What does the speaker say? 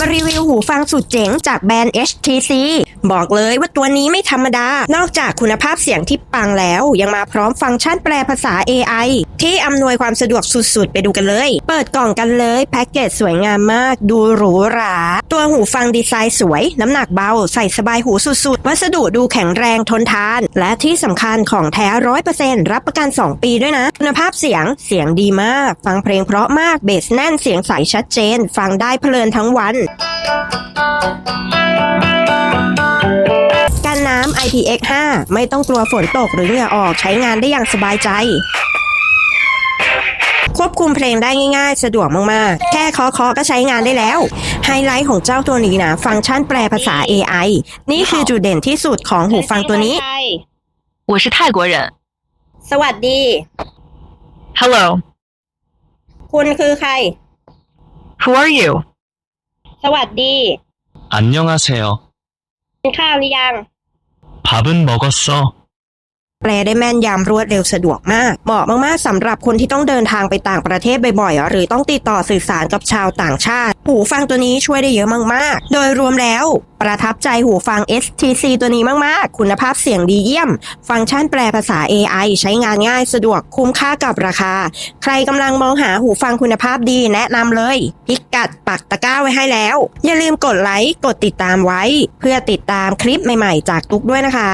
มารีวิวหูฟังสุดเจ๋งจากแบรนด์ HTC บอกเลยว่าตัวนี้ไม่ธรรมดา นอกจากคุณภาพเสียงที่ปังแล้ว ยังมาพร้อมฟังก์ชันแปลภาษา AI ที่อำนวยความสะดวกสุดๆ ไปดูกันเลย เปิดกล่องกันเลย แพ็กเกจสวยงามมาก ดูหรูหรา ตัวหูฟังดีไซน์สวย น้ำหนักเบา ใส่สบายหูสุดๆ วัสดุดูแข็งแรงทนทาน และที่สำคัญของแท้ร้อยเปอร์เซ็นต์รับประกัน 2 ปีด้วยนะ คุณภาพเสียงเสียงดีมาก ฟังเพลงเพราะมากเบสแน่นเสียงใสชัดเจน ฟังได้เพลินทั้งวัน กันน้ำ IPX5 ไม่ต้องกลัวฝนตกหรือเหงื่อออกใช้งานได้อย่างสบายใจ ควบคุมเพลงได้ง่ายๆ สะดวกมากๆ แค่เคาะๆก็ใช้งานได้แล้ว ไฮไลท์ของเจ้าตัวนี้นะ ฟังก์ชันแปลภาษา AI นี่คือจุดเด่นที่สุดของหูฟังตัวนี้ 我是泰国人。 สวัสดี Hello, คุณคือใคร who are you? สวัสดี 안녕하세요. กินข้าวหรือยัง 밥은 먹었어. แปลได้แม่นยำรวดเร็วสะดวกมาก เหมาะมากๆสำหรับคนที่ต้องเดินทางไปต่างประเทศบ่อยๆ หรือต้องติดต่อสื่อสารกับชาวต่างชาติ หูฟังตัวนี้ช่วยได้เยอะมากๆ โดยรวมแล้ว ประทับใจหูฟัง STC ตัวนี้มากๆ คุณภาพเสียงดีเยี่ยม ฟังก์ชันแปลภาษา AI ใช้งานง่ายสะดวกคุ้มค่ากับราคา ใครกำลังมองหาหูฟังคุณภาพดีแนะนำเลย พิกัดปักตะกร้าไว้ให้แล้ว อย่าลืมกดไลค์กดติดตามไว้ เพื่อติดตามคลิปใหม่ๆ จากตุกด้วยนะคะ